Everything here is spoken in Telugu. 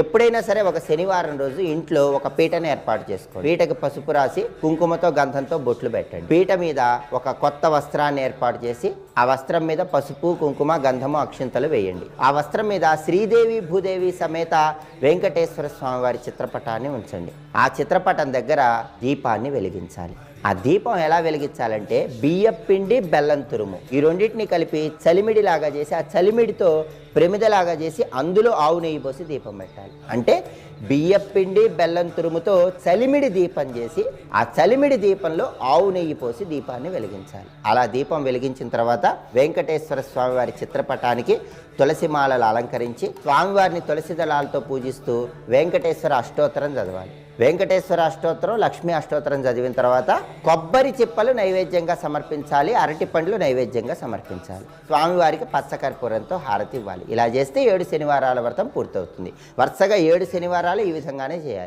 ఎప్పుడైనా సరే ఒక శనివారం రోజు ఇంట్లో ఒక పీటను ఏర్పాటు చేసుకోండి. పీటకి పసుపు రాసి కుంకుమతో గంధంతో బొట్లు పెట్టండి. పీట మీద ఒక కొత్త వస్త్రాన్ని ఏర్పాటు చేసి ఆ వస్త్రం మీద పసుపు కుంకుమ గంధము అక్షింతలు వేయండి. ఆ వస్త్రం మీద శ్రీదేవి భూదేవి సమేత వెంకటేశ్వర స్వామి వారి చిత్రపటాన్ని ఉంచండి. ఆ చిత్రపటం దగ్గర దీపాన్ని వెలిగించాలి. ఆ దీపం ఎలా వెలిగించాలంటే బియ్యం పిండి బెల్లం తురుము. ఈ రెండింటిని కలిపి చలిమిడిలాగా చేసి ఆ చలిమిడితో ప్రమిదలాగా చేసి అందులో ఆవు నెయ్యి పోసి దీపం పెట్టాలి. అంటే బియ్యం పిండి బెల్లం తురుముతో చలిమిడి దీపం చేసి ఆ చలిమిడి దీపంలో ఆవు నెయ్యి పోసి దీపాన్ని వెలిగించాలి. అలా దీపం వెలిగించిన తర్వాత వెంకటేశ్వర స్వామివారి చిత్రపటానికి తులసి మాలలు అలంకరించి స్వామివారిని తులసి దళాలతో పూజిస్తూ వెంకటేశ్వర అష్టోత్తరం చదవాలి. వెంకటేశ్వర అష్టోత్తరం లక్ష్మీ అష్టోత్తరం చదివిన తర్వాత కొబ్బరి చిప్పలు నైవేద్యంగా సమర్పించాలి అరటి పండ్లు నైవేద్యంగా సమర్పించాలి. స్వామివారికి పచ్చకర్పూరంతో హారతి ఇవ్వాలి. ఇలా చేస్తే ఏడు శనివారాల వ్రతం పూర్తవుతుంది. వరుసగా ఏడు శనివారాలు ఈ విధంగానే చేయాలి.